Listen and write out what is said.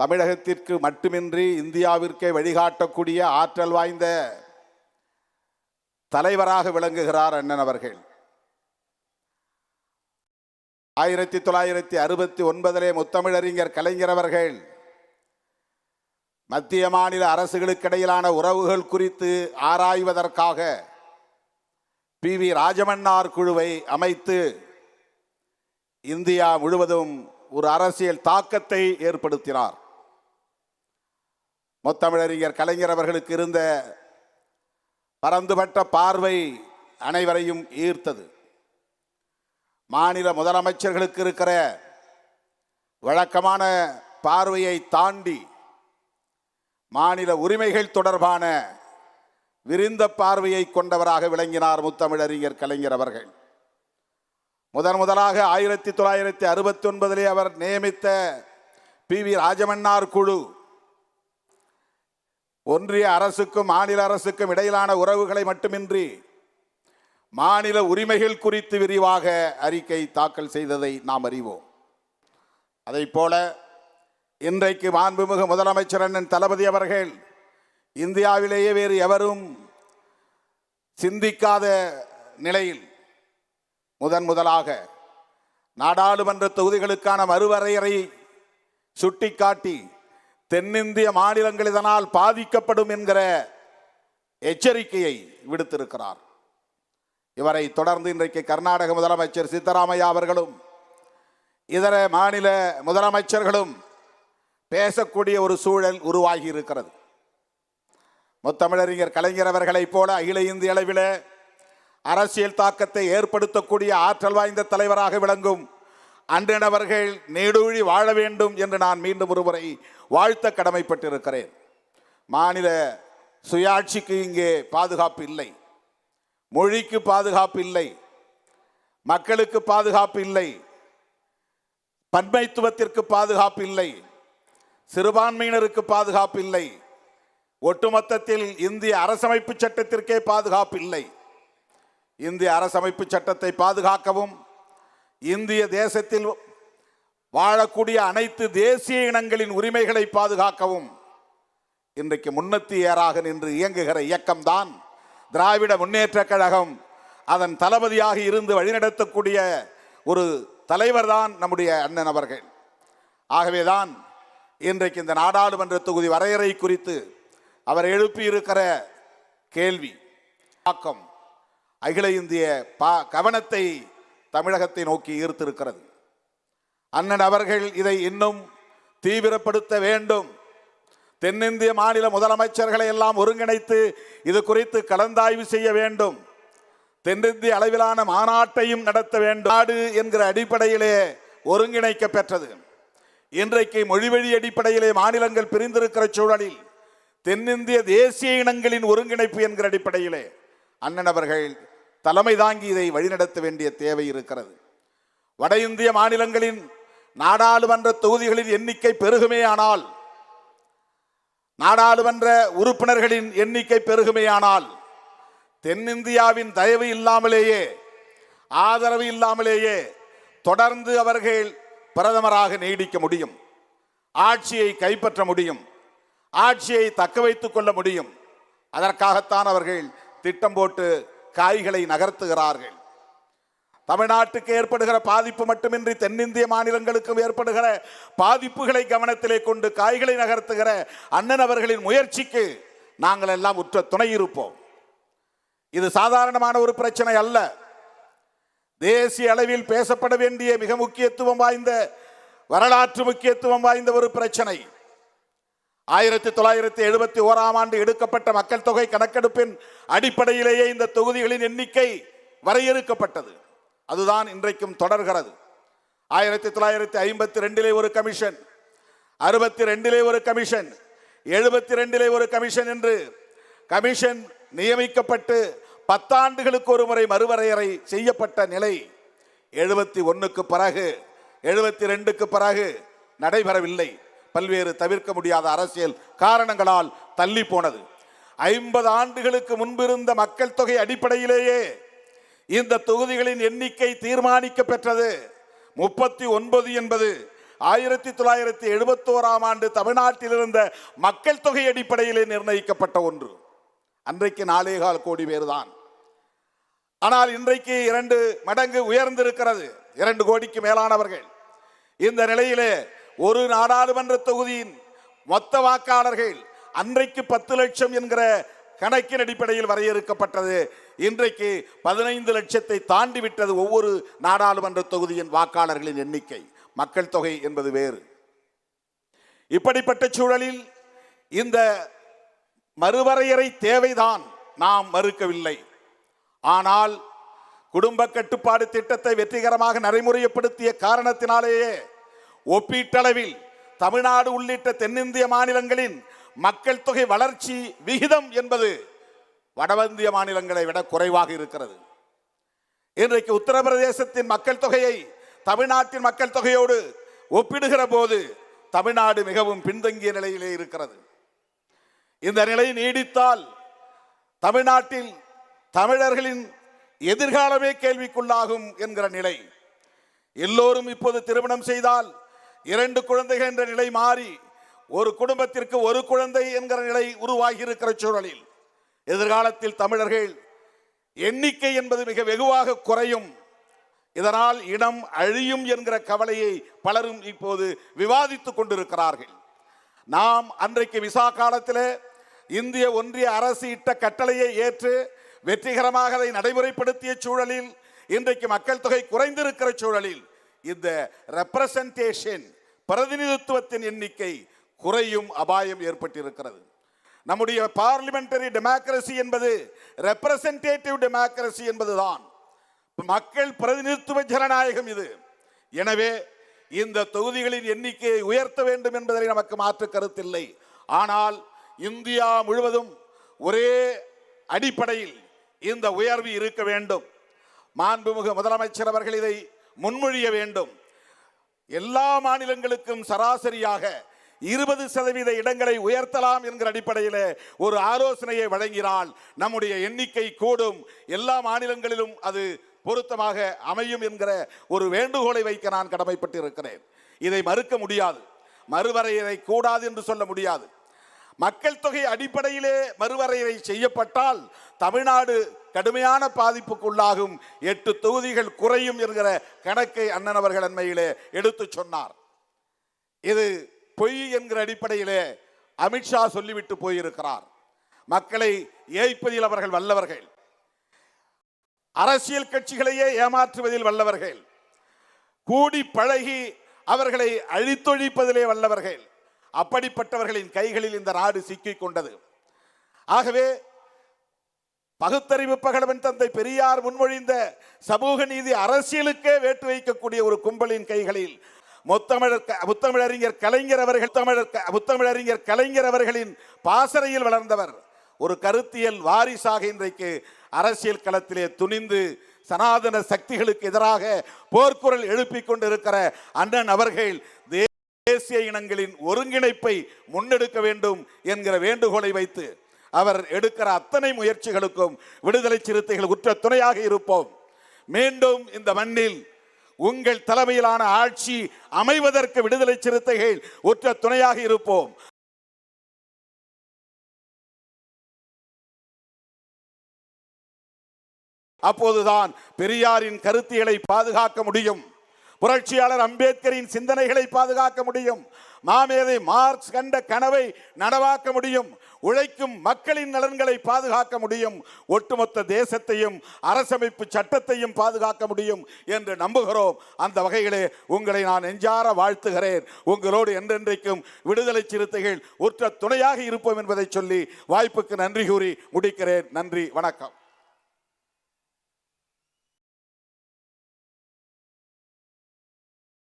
தமிழகத்திற்கு மட்டுமின்றி இந்தியாவிற்கே வழிகாட்டக்கூடிய ஆற்றல் வாய்ந்த தலைவராக விளங்குகிறார் அண்ணன் அவர்கள். ஆயிரத்தி தொள்ளாயிரத்தி அறுபத்தி ஒன்பதிலே முத்தமிழறிஞர் கலைஞர் அவர்கள் மத்திய மாநில அரசுகளுக்கிடையிலான உறவுகள் குறித்து ஆராய்வதற்காக பி வி ராஜமன்னார் குழுவை அமைத்து இந்தியா முழுவதும் ஒரு அரசியல் தாக்கத்தை ஏற்படுத்தினார். முத்தமிழறிஞர் கலைஞர் அவர்களுக்கு இருந்த பரந்துபட்ட பார்வை அனைவரையும் ஈர்த்தது. மாநில முதலமைச்சர்களுக்கு இருக்கிற வழக்கமான பார்வையை தாண்டி மாநில உரிமைகள் தொடர்பான விரிந்த பார்வையை கொண்டவராக விளங்கினார் முத்தமிழறிஞர் கலைஞர் அவர்கள். முதன் முதலாக ஆயிரத்தி தொள்ளாயிரத்தி அறுபத்தி ஒன்பதிலே அவர் நியமித்த பி வி ராஜமன்னார் குழு ஒன்றிய அரசுக்கும் மாநில அரசுக்கும் இடையிலான உறவுகளை மட்டுமின்றி மாநில உரிமைகள் குறித்து விரிவாக அறிக்கை தாக்கல் செய்ததை நாம் அறிவோம். அதைப் போல இன்றைக்கு மாண்புமிகு முதலமைச்சர் அண்ணன் தளபதி அவர்கள் இந்தியாவிலேயே வேறு எவரும் சிந்திக்காத நிலையில் முதன் முதலாக நாடாளுமன்ற தொகுதிகளுக்கான மறுவரையறை சுட்டிக்காட்டி தென்னிந்திய மாநிலங்கள் இதனால் பாதிக்கப்படும் என்கிற எச்சரிக்கையை விடுத்திருக்கிறார். இவரை தொடர்ந்து இன்றைக்கு கர்நாடக முதலமைச்சர் சித்தராமையா அவர்களும் இதர மாநில முதலமைச்சர்களும் பேசக்கூடிய ஒரு சூழல் உருவாகி இருக்கிறது. முத்தமிழறிஞர் கலைஞர் அவர்களைப் போல அகில இந்திய அளவில் அரசியல் தாக்கத்தை ஏற்படுத்தக்கூடிய ஆற்றல் வாய்ந்த தலைவராக விளங்கும் அன்றினவர்கள் நீடூழி வாழ வேண்டும் என்று நான் மீண்டும் ஒருமுறை வாழ்த்த கடமைப்பட்டிருக்கிறேன். மாநில சுயாட்சிக்கு இங்கே பாதுகாப்பு இல்லை. மொழிக்கு பாதுகாப்பு இல்லை. மக்களுக்கு பாதுகாப்பு இல்லை. பன்மைத்துவத்திற்கு பாதுகாப்பு இல்லை. சிறுபான்மையினருக்கு பாதுகாப்பு இல்லை. ஒட்டுமொத்தத்தில் இந்திய அரசமைப்பு சட்டத்திற்கே பாதுகாப்பு இல்லை. இந்திய அரசமைப்பு சட்டத்தை பாதுகாக்கவும் இந்திய தேசத்தில் வாழக்கூடிய அனைத்து தேசிய இனங்களின் உரிமைகளை பாதுகாக்கவும். இன்றைக்கு முன்னத்தி ஏறாக நின்று இயங்குகிற இயக்கம்தான் திராவிட முன்னேற்றக் கழகம். அதன் தளபதியாக இருந்து வழிநடத்தக்கூடிய ஒரு தலைவர்தான் நம்முடைய அண்ணன் அவர்கள். ஆகவேதான் இன்றைக்கு இந்த நாடாளுமன்ற தொகுதி வரையறை குறித்து அவர் எழுப்பியிருக்கிற கேள்வி. தாக்கம் அகில இந்திய பா கவனத்தை தமிழகத்தை நோக்கி ஈர்த்திருக்கிறது. அண்ணன் அவர்கள் இதை இன்னும் தீவிரப்படுத்த வேண்டும். தென்னிந்திய மாநில முதலமைச்சர்களை எல்லாம் ஒருங்கிணைத்து இது குறித்து கலந்தாய்வு செய்ய வேண்டும். தென்னிந்திய அளவிலான மாநாட்டையும் நடத்த வேண்டும். நாடு என்கிற அடிப்படையிலே ஒருங்கிணைக்க பெற்றது. இன்றைக்கு மொழிவழி அடிப்படையிலே மாநிலங்கள் பிரிந்திருக்கிற சூழலில் தென்னிந்திய தேசிய இனங்களின் ஒருங்கிணைப்பு என்கிற அடிப்படையிலே அண்ணன் அவர்கள் தலைமை தாங்கி இதை வழிநடத்த வேண்டிய தேவை இருக்கிறது. வட இந்திய மாநிலங்களின் நாடாளுமன்ற தொகுதிகளின் எண்ணிக்கை பெருகுமேயானால் நாடாளுமன்ற உறுப்பினர்களின் எண்ணிக்கை பெருகுமேயானால் தென்னிந்தியாவின் தயவு இல்லாமலேயே ஆதரவு இல்லாமலேயே தொடர்ந்து அவர்கள் பிரதமராக நீடிக்க முடியும். ஆட்சியை கைப்பற்ற முடியும். ஆட்சியை தக்க வைத்துக் கொள்ள முடியும். அதற்காகத்தான் அவர்கள் திட்டம் போட்டு காய்களை நகர்த்துகிறார்கள். தமிழ்நாட்டுக்கு ஏற்படுகிற பாதிப்பு மட்டுமின்றி தென்னிந்திய மாநிலங்களுக்கும் ஏற்படுகிற பாதிப்புகளை கவனத்திலே கொண்டு காய்களை நகர்த்துகிற அண்ணன் அவர்களின் முயற்சிக்கு நாங்கள் எல்லாம் உற்ற துணை இருப்போம். இது சாதாரணமான ஒரு பிரச்சனை அல்ல. தேசிய அளவில் பேசப்பட வேண்டிய மிக முக்கியத்துவம் வாய்ந்த வரலாற்று முக்கியத்துவம் வாய்ந்த ஒரு பிரச்சனை. ஆயிரத்தி தொள்ளாயிரத்தி எழுபத்தி ஓராம் ஆண்டு எடுக்கப்பட்ட மக்கள் தொகை கணக்கெடுப்பின் அடிப்படையிலேயே இந்த தொகுதிகளின் எண்ணிக்கை வரையறுக்கப்பட்டது. அதுதான் இன்றைக்கும் தொடர்கிறது. ஆயிரத்தி தொள்ளாயிரத்தி ஐம்பத்தி ரெண்டிலே ஒரு கமிஷன் அறுபத்தி ரெண்டிலே ஒரு கமிஷன் எழுபத்தி ரெண்டிலே ஒரு கமிஷன் என்று கமிஷன் நியமிக்கப்பட்டு பத்தாண்டுகளுக்கு ஒரு முறை மறுவரையறை செய்யப்பட்ட நிலை எழுபத்தி ஒன்றுக்கு பிறகு எழுபத்தி ரெண்டுக்கு பிறகு நடைபெறவில்லை. பல்வேறு தவிர்க்க முடியாத அரசியல் காரணங்களால் தள்ளி போனது. ஐம்பது ஆண்டுகளுக்கு முன்பிருந்த மக்கள் தொகை அடிப்படையிலேயே இந்த தொகுதிகளின் எண்ணிக்கை தீர்மானிக்க பெற்றது. முப்பத்தி ஒன்பது என்பது ஆயிரத்தி தொள்ளாயிரத்தி எழுபத்தோராம் ஆண்டு தமிழ்நாட்டில் இருந்த மக்கள் தொகை அடிப்படையிலே நிர்ணயிக்கப்பட்ட ஒன்று. அன்றைக்கு நாலே கால் கோடி பேர் தான் ஆனால் இன்றைக்கு இரண்டு மடங்கு உயர்ந்திருக்கிறது. இரண்டு கோடிக்கு மேலானவர்கள். இந்த நிலையிலே ஒரு நாடாளுமன்ற தொகுதியின் மொத்த வாக்காளர்கள் அன்றைக்கு பத்து லட்சம் என்கிற கணக்கின் அடிப்படையில் வரையறுக்கப்பட்டது. இன்றைக்கு பதினைந்து லட்சத்தை தாண்டி விட்டது ஒவ்வொரு நாடாளுமன்ற தொகுதியின் வாக்காளர்களின் எண்ணிக்கை. மக்கள் தொகை என்பது வேறு. இப்படிப்பட்ட சூழலில் இந்த மறுவரையறை தேவைதான் நாம் மறுக்கவில்லை. ஆனால் குடும்ப கட்டுப்பாடு திட்டத்தை வெற்றிகரமாக நடைமுறைப்படுத்திய காரணத்தினாலேயே ஒப்பீட்டளவில் தமிழ்நாடு உள்ளிட்ட தென்னிந்திய மாநிலங்களின் மக்கள் தொகை வளர்ச்சி விகிதம் என்பது வடவந்திய மாநிலங்களை விட குறைவாக இருக்கிறது. இன்றைக்கு உத்தரப்பிரதேசத்தின் மக்கள் தொகையை தமிழ்நாட்டின் மக்கள் தொகையோடு ஒப்பிடுகிற போது தமிழ்நாடு மிகவும் பின்தங்கிய நிலையிலே இருக்கிறது. இந்த நிலை நீடித்தால் தமிழ்நாட்டில் தமிழர்களின் எதிர்காலமே கேள்விக்குள்ளாகும் என்கிற நிலை. எல்லோரும் இப்போது திருமணம் செய்தால் இரண்டு குழந்தைகள் என்ற நிலை மாறி ஒரு குடும்பத்திற்கு ஒரு குழந்தை என்கிற நிலை உருவாகி இருக்கிற சூழலில் எதிர்காலத்தில் தமிழர்கள் எண்ணிக்கை என்பது மிக வெகுவாக குறையும். இதனால் இனம் அழியும் என்கிற கவலையை பலரும் இப்போது விவாதித்துக் கொண்டிருக்கிறார்கள். நாம் அன்றைக்கு விசா காலத்தில் இந்திய ஒன்றிய அரசு இட்ட கட்டளையை ஏற்று வெற்றிகரமாக அதை நடைமுறைப்படுத்திய சூழலில் இன்றைக்கு மக்கள் தொகை குறைந்திருக்கிற சூழலில் இந்த ரெப்ரசன்டேஷன் பிரதிநிதித்துவத்தின் எண்ணிக்கை குறையும் அபாயம் ஏற்பட்டிருக்கிறது. நம்முடைய பார்லிமெண்டரி டெமோக்ரசி என்பது ரெப்ரசன்டேட்டிவ் டெமோக்ரசி என்பதுதான். மக்கள் பிரதிநிதித்துவ ஜனநாயகம் இது. எனவே இந்த தொகுதிகளின் எண்ணிக்கையை உயர்த்த வேண்டும் என்பதில் நமக்கு மாற்று கருத்தில்லை. ஆனால் இந்தியா முழுவதும் ஒரே அடிப்படையில் இந்த உயர்வு இருக்க வேண்டும். மாண்புமிகு முதலமைச்சர் அவர்கள் இதை முன்மொழிய வேண்டும். எல்லா மாநிலங்களுக்கும் சராசரியாக இருபது சதவீத இடங்களை உயர்த்தலாம் என்கிற அடிப்படையில் ஒரு ஆலோசனையை வழங்கினால் நம்முடைய எண்ணிக்கை கூடும். எல்லா மாநிலங்களிலும் அது பொருத்தமாக அமையும் என்கிற ஒரு வேண்டுகோளை வைக்க நான் கடமைப்பட்டு இருக்கிறேன் இதை மறுக்க முடியாது. மறுவரையறை கூடாது என்று சொல்ல முடியாது. மக்கள் தொகை அடிப்படையிலே மறுவரையறை செய்யப்பட்டால் தமிழ்நாடு கடுமையான பாதிப்புக்குள்ளாகும். எட்டு தொகுதிகள் குறையும் என்கிற கணக்கை அண்ணன் அவர்கள் அண்மையிலே எடுத்து சொன்னார். இது பொய் என்கிற அடிப்படையிலே அமித்ஷா சொல்லிவிட்டு போயிருக்கிறார். மக்களை ஏய்ப்பதில் அவர்கள் வல்லவர்கள். அரசியல் கட்சிகளையே ஏமாற்றுவதில் வல்லவர்கள். கூடி பழகி அவர்களை அழித்தொழிப்பதிலே வல்லவர்கள். அப்படிப்பட்டவர்களின் கைகளில் இந்த நாடு சிக்கிக் கொண்டது. ஆகவே பகுத்தறிவு பகலவன் தந்தை பெரியார் முன்மொழிந்த சமூக நீதி அரசியலுக்கே வேட்டு வைக்கக்கூடிய ஒரு கும்பலின் கைகளில் முத்தமிழர் முத்தமிழறிஞர் கலைஞர் அவர்கள் தமிழர் முத்தமிழறிஞர் கலைஞர் அவர்களின் பாசறையில் வளர்ந்தவர். ஒரு கருத்தியல் வாரிசாக இன்றைக்கு அரசியல் களத்திலே துணிந்து சனாதன சக்திகளுக்கு எதிராக போர்க்குரல் எழுப்பிக் கொண்டிருக்கிற அண்ணன் அவர்கள் தே- தேசிய இனங்களின் ஒருங்கிணைப்பை முன்னெடுக்க வேண்டும் என்கிற வேண்டுகோளை வைத்து அவர் எடுக்கிற அத்தனை முயற்சிகளுக்கும் விடுதலை சிறுத்தைகள் உற்ற துணையாக இருப்போம். மீண்டும் இந்த மண்ணில் உங்கள் தலைமையிலான ஆட்சி அமைவதற்கு விடுதலை சிறுத்தைகள் உற்ற துணையாக இருப்போம். அப்போதுதான் பெரியாரின் கருத்தியலை பாதுகாக்க முடியும். புரட்சியாளர் அம்பேத்கரின் சிந்தனைகளை பாதுகாக்க முடியும். மாமேதை மார்க்ஸ் கண்ட கனவை நனவாக்க முடியும். உழைக்கும் மக்களின் நலன்களை பாதுகாக்க முடியும். ஒட்டுமொத்த தேசத்தையும் அரசமைப்பு சட்டத்தையும் பாதுகாக்க முடியும் என்று நம்புகிறோம். அந்த வகையிலே உங்களை நான் நெஞ்சார வாழ்த்துகிறேன். உங்களோடு என்றென்றைக்கும் விடுதலை சிறுத்தைகள் உற்ற துணையாக இருப்போம் என்பதை சொல்லி வாய்ப்புக்கு நன்றி கூறி முடிக்கிறேன். நன்றி வணக்கம்.